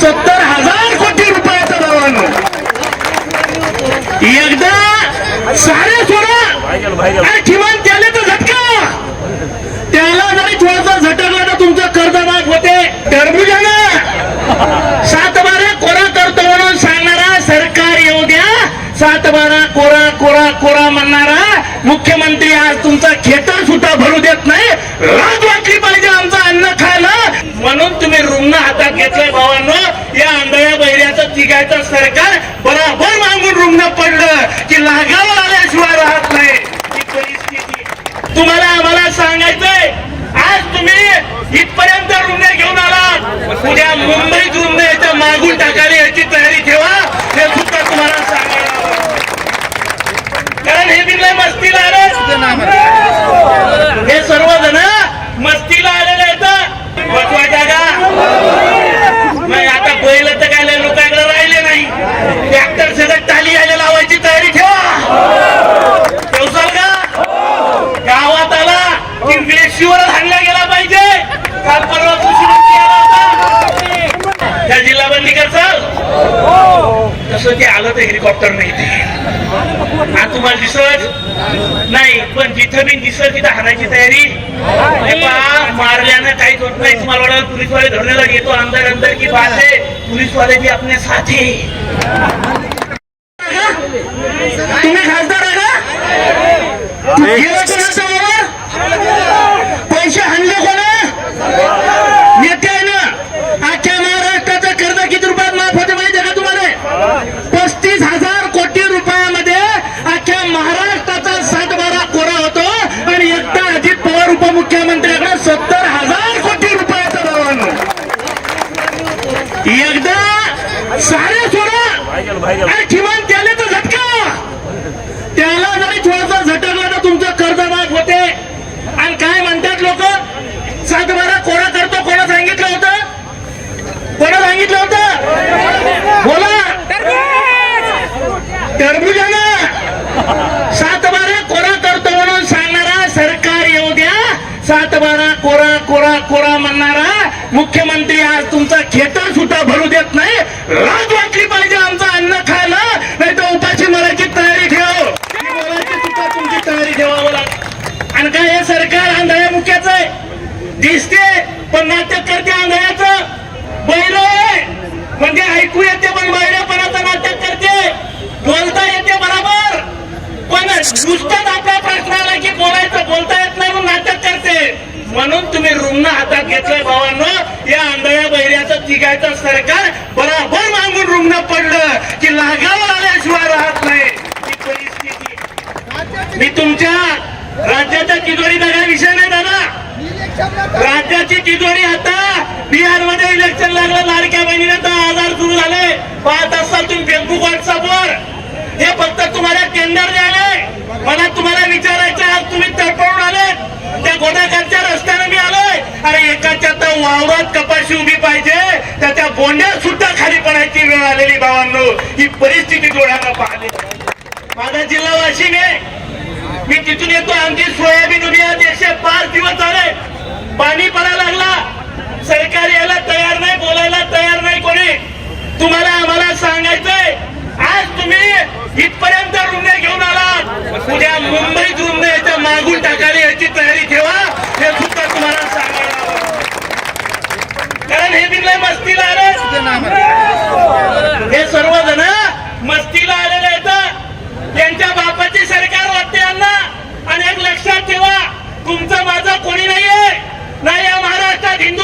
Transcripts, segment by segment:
सत्तर हजार कोटी रुपयाचं धरण एकदा सारे सोडा. किमान त्याला तर झटका. त्याला नाही थोडासा झटकला तर तुमचं कर्ज कर्जमाफ होते. टरबुजाला सातबारा कोरा करतो म्हणून सांगणारा सरकार येऊ द्या. सातबारा कोरा कोरा कोरा म्हणणारा मुख्यमंत्री आज तुमचा खेतर सुद्धा भरू देत नाही. बहिऱ्याचं सरकार बरोबर मागून रुग्ण पडलं की लागावं आल्याशिवाय राहत नाही. ही परिस्थिती. तुम्हाला आम्हाला सांगायचंय आज तुम्ही इथपर्यंत रुग्ण घेऊन आलात. उद्या मुंबईत रुग्ण याच्या मागून टाकायला याची तयारी ठेवा. हे सुद्धा तुम्हाला सांगायला कारण हे बिरला मस्तीला आले. हे सर्वजण मस्तीला आलेले आहेत बसवायचा का नाही आता बैल तर काय लय लोकांकडे राहिले नाही ट्रॅक्टर सगळं टाली आले लावायची तयारी ठेवा ठेवसाल का गावात आला की वेशीवर हाणला गेला पाहिजे काल परवा कृषी मंत्री आला होता त्या जिल्हा बंदी करसाल तसं ते आलं तर हेलिकॉप्टर नाही ते. हा तुम्हाला दिसत? नाही पण जिथं बी दिसत तिथं हाणायची तयारी. हे पहा मारल्यानं काहीच होत नाही. तुम्हाला वाटत पोलीसवाले धरण्याला येतो अंदर अंदर की बात है पोलीसवाले भी अपने साथी. तुम्ही खासदार आहे का गेला कोणाच्या बरोबर? पैसे हाणले कोणा नेते आहे ना अख्ख्या महाराष्ट्राचं कर्ज किती रुपयात माफ होते माहिती आहे का तुम्हाला पस्तीस हजार कोटी रुपयामध्ये अख्ख्या महाराष्ट्राचा सातबारा कोरा होतो आणि एकदा अजित पवार उपमुख्यमंत्र्याकडे सत्तर हजार कोटी रुपयाचा भावानं एकदा सारे सोडा आणि किमान त्याला तर झटका त्याला जरी थोडासा झटकला तर तुमचं कर्ज माफ होते आणि काय म्हणतात लोक सातबारा कोणा करतो कोणा सांगितलं होतं कोणा सांगितलं होतं बोला टरबुजानं सातबारा कोरा करतो म्हणून सांगणारा सरकार येऊ द्या. सातबारा कोरा कोरा कोरा म्हणणारा मुख्यमंत्री आज तुमचा खेता सुद्धा भरू देत नाही. लाज वाटली पाहिजे आमचं अन्न खायला नाही तर उपाशी मरायची तयारी ठेव ही बोलायची सुद्धा तुमची तयारी ठेवावं लागत आणि काय हे सरकार आंधळ्या मुख्याचं आहे दिसते पण नाटक करते आंधळ्याचं बैल आहे. म्हणजे ऐकू येते पण बैलपणाचं नाटक करते बोलता येते बरोबर पण नुसतं आपल्या प्रश्नाला की बोलायचं बोलता येत नाही म्हणून नाटक करते म्हणून तुम्ही रुग्ण हातात घेतलंय भावांनो. या आंधळ्या बहिऱ्याचं तिघायचं सरकार बराबर मागून रुग्ण पडलं की लागावं आल्याशिवाय राहत नाही. ही परिस्थिती. मी तुमच्या राज्याच्या तिजोरीचा काय विषय नाही दादा राज्याची तिजोरी आता बिहारमध्ये इलेक्शन लागलं लाडक्या बहिणीने दहा हजार सुरू झाले. पाहत असाल तुम्ही फेसबुक व्हॉट्सअपवर हे फक्त तुम्हाला टेंडर द्यायला मला तुम्हाला विचारायचं आज तुम्ही तडपडून आले त्या रस्त्याने मी आलोय. अरे एकाच्या तर वावरात कपाशी उभी पाहिजे. त्याच्या बोंड्या सुद्धा खाली पडायची वेळ आलेली भावांनो. ही परिस्थिती डोळ्यांना पाहिली. माझा जिल्हा वाशिम आहे. मी तिथून येतो. आमची सोयाबीन उभी आज एकशे पाच दिवस झाले. पाणी पडायला लागला. सरकार यायला तयार नाही बोलायला तयार नाही कोणी. तुम्हाला आम्हाला सांगायचंय. आज तुम्ही इथपर्यंत रुग्ण घेऊन आलात. उद्या मुंबईत रुग्ण याच्या मागून टाकायला याची तयारी ठेवा. हे सुद्धा तुम्हाला सांगायला कारण हे बिरला मस्तीला आले. हे सर्वजण मस्तीला आलेले आहेत. त्यांच्या बापाची सरकार वाटते यांना. आणि एक लक्षात ठेवा तुमचं माझं कोणी नाहीये. नाही या महाराष्ट्रात हिंदू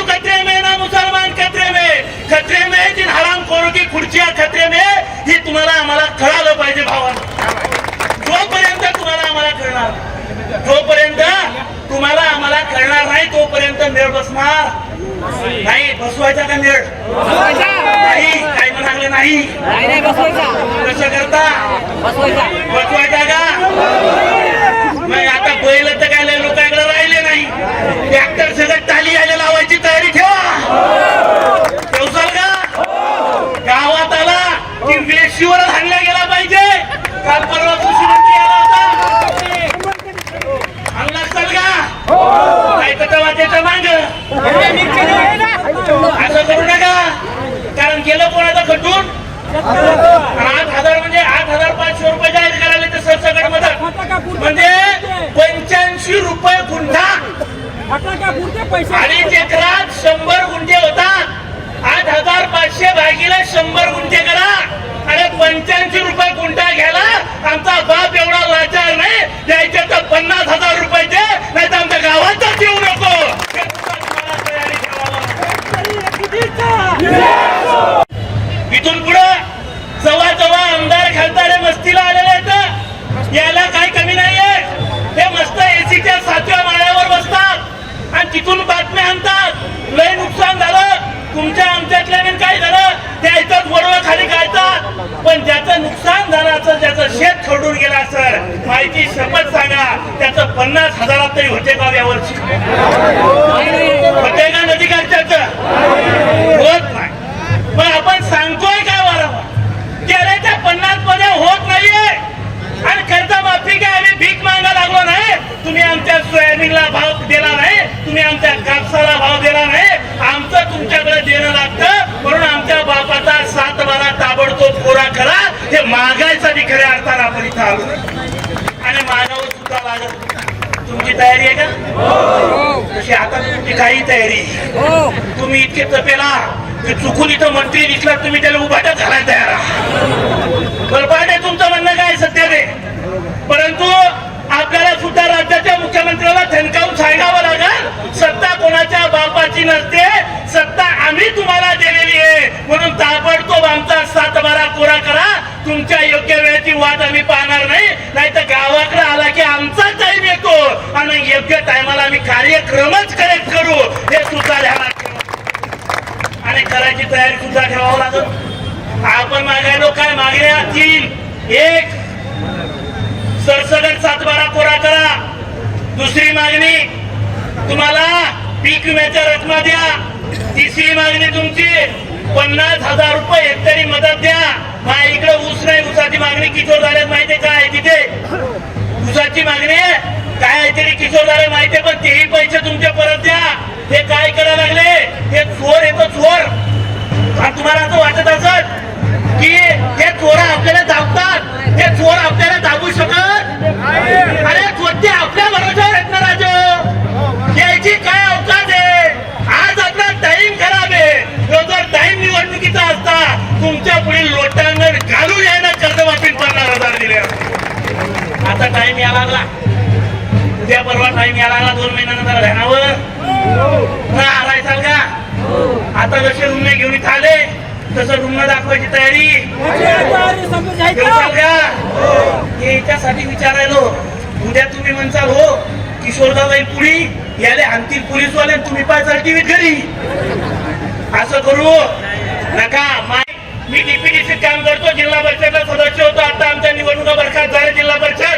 खत्रे में जिन हराम खोरों की खुर्चियां खत्रे में ही तुम्हाला आम्हाला कळालं पाहिजे भावांनो। जोपर्यंत तुम्हाला आम्हाला कळणार जोपर्यंत तुम्हाला आम्हाला कळणार नाही तोपर्यंत मेळ बसणार नाही. बसवायचा का मेळ? नाही. काय म्हणाले नाही. कसं करता? बसवायचा. का? नाही आता बैल तर काय लोकांकडे राहिले नाही. ट्रॅक्टर सगळं टाली आले लावायची तयारी ठेवा ठेवसाल का गावात आला की वेशीवर हाणला गेला पाहिजे काल परवा कृषी मंत्री आला होता आणला असाल का काय तर वाटेच्या मांग असं करू नका कारण गेलं कोणाचं खटून आठ हजार म्हणजे आठ हजार पाचशे रुपये जाहीर करायला ते सरसकट मदत म्हणजे पंच्याऐंशी रुपये गुंठा पैसे अडीच एकरात शंभर गुंठे होतात. आठ हजार पाचशे भागीला शंभर गुंठे करा. आणि पंच्याऐंशी रुपये गुंठा घ्यायला आमचा बाप एवढा लाचार नाही. द्यायचे तर पन्नास हजार सोडून गेला सर. माहिती शपथ सांगा. त्याचं पन्नास हजारात तरी होते का यावर्षी? होते का नदी त्याच होत नाही. पण आपण सांगतोय काय वारंवार? की अरे त्या पन्नासमध्ये होत नाहीये. आणि कर्ज माफी काय आम्ही भीक मागा लागलो नाही. तुम्ही आमच्या सोयाबीनला भाव दिला नाही. तुम्ही आमच्या कापसाला भाव दिला नाही. आमचं तुमच्याकडे देणं लागतं. म्हणून आमच्या बापाचा सात बारा ताबडतोब कोरा करा. हे मागायचा बी खऱ्या अर्थानं आपण इथं आलो. आणि मागावर सुद्धा लागत तुमची तयारी आहे का? तशी आता तुमची काही तयारी आहे. तुम्ही इतके तपेला की चुकून इथं मंत्री दिसला तुम्ही त्याला उभाट्यात घालायला तयार. बरपाट आहे तुमचं म्हणणं काय सत्य ते परंतु आपल्याला सुद्धा राज्याच्या मुख्यमंत्र्याला थनकावून सांगावं लागेल. सत्ता कोणाच्या बापाची नसते. सत्ता आम्ही तुम्हाला दिलेली आहे. म्हणून ताबडतोब आमचा सातबारा कोरा करा. तुमच्या योग्य वेळेची वाट आम्ही पाहणार नाही. नाहीतर गावाकडे आला की आमचा टाईम येतो. आणि योग्य टायमाला आम्ही कार्यक्रमच करेक्ट करू. हे सुद्धा ध्यानात ठेवा. आणि करायची तयारी सुद्धा ठेवावं लागेल. आपण मागायलो काय मागण्या? तीन. एक. सरसगट सातबारा कोरा करा. दुसरी मागणी तुम्हाला पीक विम्याच्या रकमा द्या. तिसरी मागणी तुमची पन्नास हजार रुपये हेक्टरी मदत द्या. मा इकडे ऊस नाही ऊसाची मागणी किशोर झाल्यात माहितीये काय तिथे? ऊसाची मागणी काय आहे तरी किशोर झाले माहितीये पण तेही पैसे तुमचे परत द्या. हे काय करायला लागले? हे चोर येतो चोर. तुम्हाला असं वाटत असत की हे चोर उद्या परवा टाइम या लागला दोन महिन्यानंतर ध्यानावर ना का आता जसे रुग्ण घेऊन इथं आले तसं रुग्ण दाखवायची तयारी. का हे याच्यासाठी विचारायलो. उद्या तुम्ही म्हणसाल हो किशोरदाबाई पुढी याले आणतील पोलीसवाले तुम्ही पाय टीव्हीत घरी. असं करू. नका. माय मी डीपीडीसी काम करतो. जिल्हा परिषदला सदस्य होतो. आता आमच्या निवडणुका बरखास्त झाल्या जिल्हा परिषद.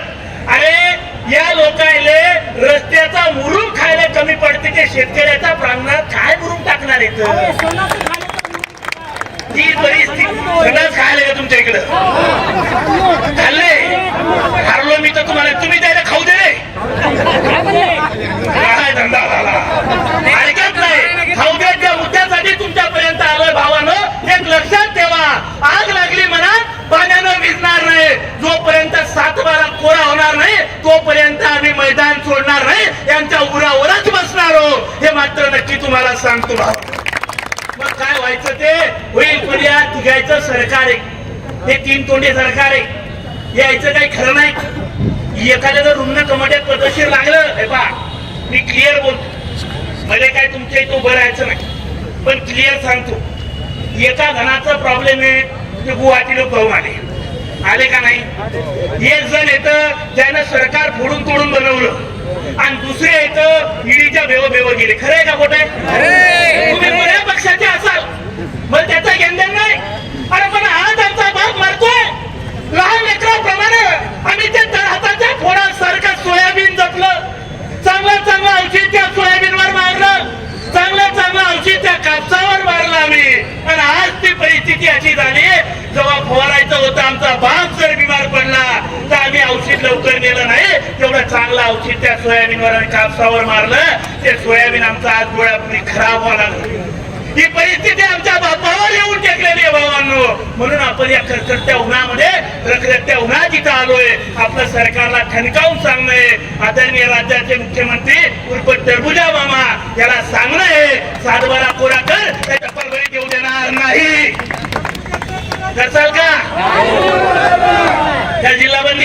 रस्त्याचा मुरुम खायला कमी पडते ते शेतकऱ्याच्या प्रांगणात काय मुरुम टाकणार आहेत ती परिस्थिती खायला का तुमच्या इकडं. खाल्ले हारलो मी तर तुम्हाला. तुम्ही द्यायला खाऊ दे रे. काय धंदा झाला ऐकत नाही खाऊ द्या त्या मुद्द्यासाठी तुमच्यापर्यंत आलोय भावानं एक लक्षात ठेवा आग लागली मनात पाण्यानं विजणार नाही जोपर्यंत सातबारा कोरा होणार नाही तोपर्यंत आम्ही मैदान सोडणार नाही यांच्या उरावरच बसणार हो. हे मात्र नक्की तुम्हाला सांगतो भाऊ. मग काय व्हायचं ते? होईल पण या तिघायचं सरकार आहे. हे तीन तोंडे सरकार आहे. यायचं काही खरं नाही. एखाद्या जर रुग्ण कमाट्यात पदशीर लागलं हे पा मी क्लिअर बोलतो. मध्ये काय तुमच्या इथं उभं राहायचं नाही पण क्लिअर सांगतो. एका घणाचा प्रॉब्लेम आहे ते गुवाहाटीला पाहून आले. आले का नाही? एक जण येतं ज्यानं सरकार फोडून तोडून बनवलं. आणि दुसरे येतं ईडीच्या बेव बेव गेले खरं आहे का खोट आहे? तुम्ही कोण्या पक्षाचे असाल. मग त्याचा घेणदेण नाही. अरे पण आज आमचा बाप मरतोय. लहान लेकराप्रमाणे आम्ही ते हाताच्या फोडासारखं सोयाबीन जपलं. चांगलं चांगलं औषध त्या सोयाबीनवर मारलं. चांगलं चांगलं औषध त्या कापसावर मारलं आम्ही. आणि आज ती परिस्थिती अशी झाली जेव्हा फवारायचं होतं आमचा बाप जर बिमार पडला औषध लवकर गेलं नाही. तेवढं चांगलं औषध त्या सोयाबीनवर आणि कापसावर मारलं. ते सोयाबीन आमचा आज डोळ्यापुढे खराब व्हायला ही परिस्थिती आमच्या बापावर येऊन टेकलेली आहे भावांनो. म्हणून आपण या कडकडत्या उन्हामध्ये रखरखत्या उन्हात इथं आलोय. आपलं सरकारला ठणकावून सांगणंय आदरणीय राज्याचे मुख्यमंत्री उर्फ टरबुजा मामा याला सांगणं आहे. सातबारा कोरा कर त्याच्या परभणी देऊ देणार नाही. का त्या जिल्हाबंदी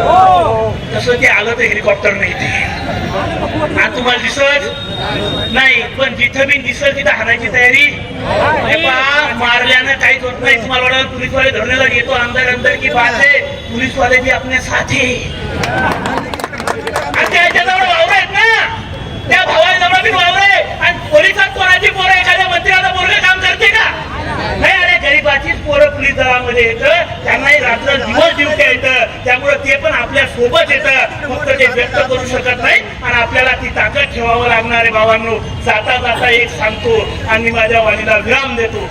हो. तसं ते आलं तर हेलिकॉप्टर नाही ते. हा तुम्हाला दिसत? नाही पण जिथं बी दिसत तिथं हाणायची तयारी? मारल्यानं काहीच होत नाही. तुम्हाला वाटत पोलीसवाले धरण्याला येतो अंदर अंदर की बात आहे? पोलीसवाले बी आपल्या साथी आणि त्या याच्याजवळ वावर आहेत ना? त्या भावाजवळ बी वावर आहे. आणि पोलिसात कोणाची पोरं एखाद्या मंत्र्याला पोरग काम करते का नाही अरे गरीबाचीच पोरं मध्ये दलामध्ये येतं त्यांनाही रात्र दिवस ड्युटी येतं त्यामुळे ते पण आपल्यासोबत येतं. फक्त ते व्यक्त करू शकत नाही आणि आपल्याला ती ताकद ठेवावं लागणार आहे भावांनो जाता जाता एक सांगतो आणि माझ्या वाणीला विराम देतो.